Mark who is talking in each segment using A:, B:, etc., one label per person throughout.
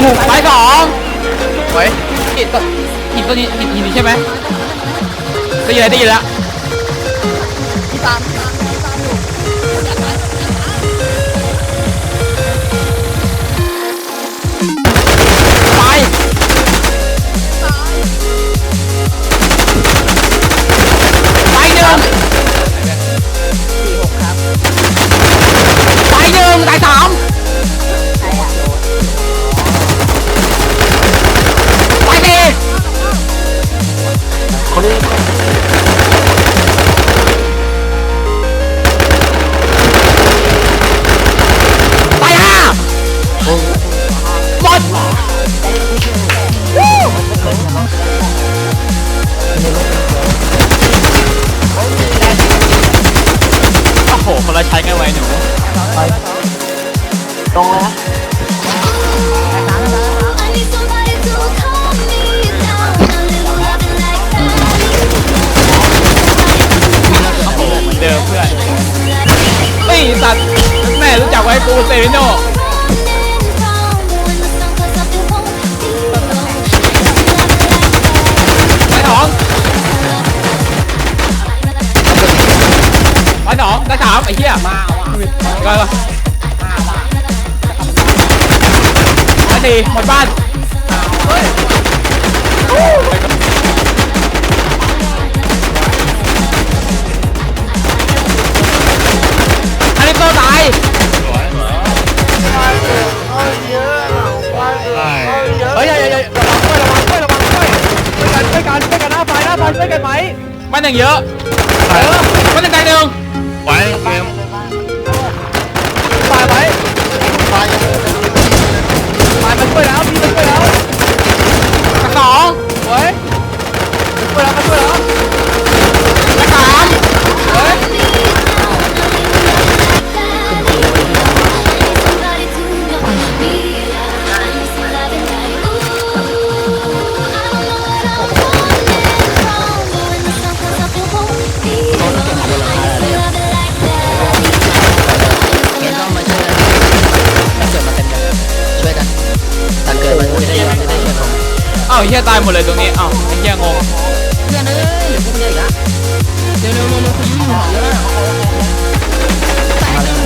A: ไปหนึ่งไปสองเฮ้ยหินตัวหินตัวนี้หินหินนี้ใช่ไหมได้ยินแล้วได้ยินแล้ว พี่ต
B: ามพี่ตาม ตรงเลยนะ
A: เหมือนเดิมเพื่อนเฮ้ยสัตว์แม่รู้จักไว้กูเซโนไปสองไปสองได้สามไอ้เหี้ยม
C: าว่ะ
A: ก็ สี่หมดบ้านอันนี้โตตาย
B: เฮ้ยอย่าอย่าอย่าระวังด้วยระวังด้วยระวังด้วยช่วยกันช่วยกันช่วยกันหน้าไฟหน้าไฟช่วยกันไหม
A: บ้านหนึ่งเยอะ เออบ้านหนึ่งตายหนึ่งไว้เกม เฮียตายหมดเลยตรงนี้อ้าวไอ้เฮียงง
C: เพื่อนเอ้ยเดี๋ยวกูไม่ได้อีกละเร็วเร็วเร็วเร็วคุณยิ่งหอเยอะนะมาเร็ว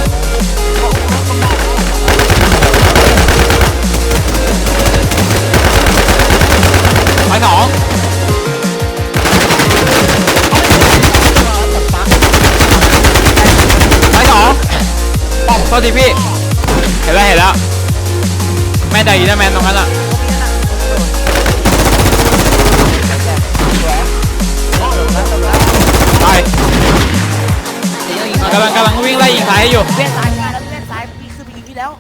A: ไปสองไปสองป้อมโทษทีพี่ เห็นแล้วเห็นแล้ว แม่ใจดีนะแมนตรงนั้นอะ
C: กำลังกำลั
A: งวิ่งไล่ยิงท้ายอยู่ เวี
B: ยนซ้ายมาแล้วเวียนซ้ายมีคือไปยิงที่แล้ว